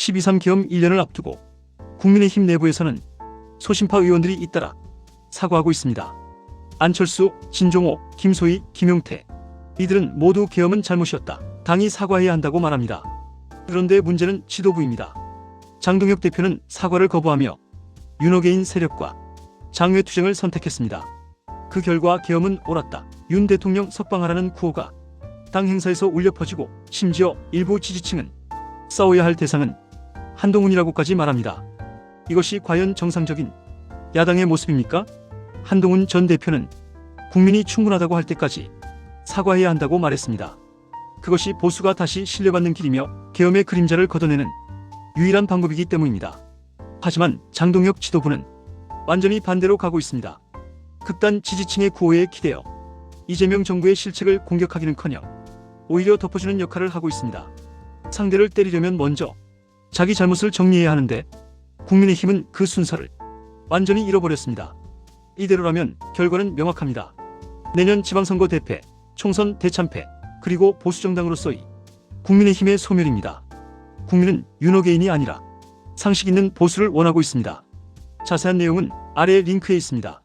12.3 계엄 1년을 앞두고 국민의힘 내부에서는 소심파 의원들이 잇따라 사과하고 있습니다. 안철수, 진종호, 김소희, 김용태 이들은 모두 계엄은 잘못이었다. 당이 사과해야 한다고 말합니다. 그런데 문제는 지도부입니다. 장동혁 대표는 사과를 거부하며 윤호개인 세력과 장외투쟁을 선택했습니다. 그 결과 계엄은 옳았다. 윤 대통령 석방하라는 구호가 당 행사에서 울려 퍼지고 심지어 일부 지지층은 싸워야 할 대상은 한동훈이라고까지 말합니다. 이것이 과연 정상적인 야당의 모습입니까? 한동훈 전 대표는 국민이 충분하다고 할 때까지 사과해야 한다고 말했습니다. 그것이 보수가 다시 신뢰받는 길이며 계엄의 그림자를 걷어내는 유일한 방법이기 때문입니다. 하지만 장동혁 지도부는 완전히 반대로 가고 있습니다. 극단 지지층의 구호에 기대어 이재명 정부의 실책을 공격하기는커녕 오히려 덮어주는 역할을 하고 있습니다. 상대를 때리려면 먼저 자기 잘못을 정리해야 하는데 국민의힘은 그 순서를 완전히 잃어버렸습니다. 이대로라면 결과는 명확합니다. 내년 지방선거 대패, 총선 대참패, 그리고 보수정당으로서의 국민의힘의 소멸입니다. 국민은 윤호개인이 아니라 상식 있는 보수를 원하고 있습니다. 자세한 내용은 아래 링크에 있습니다.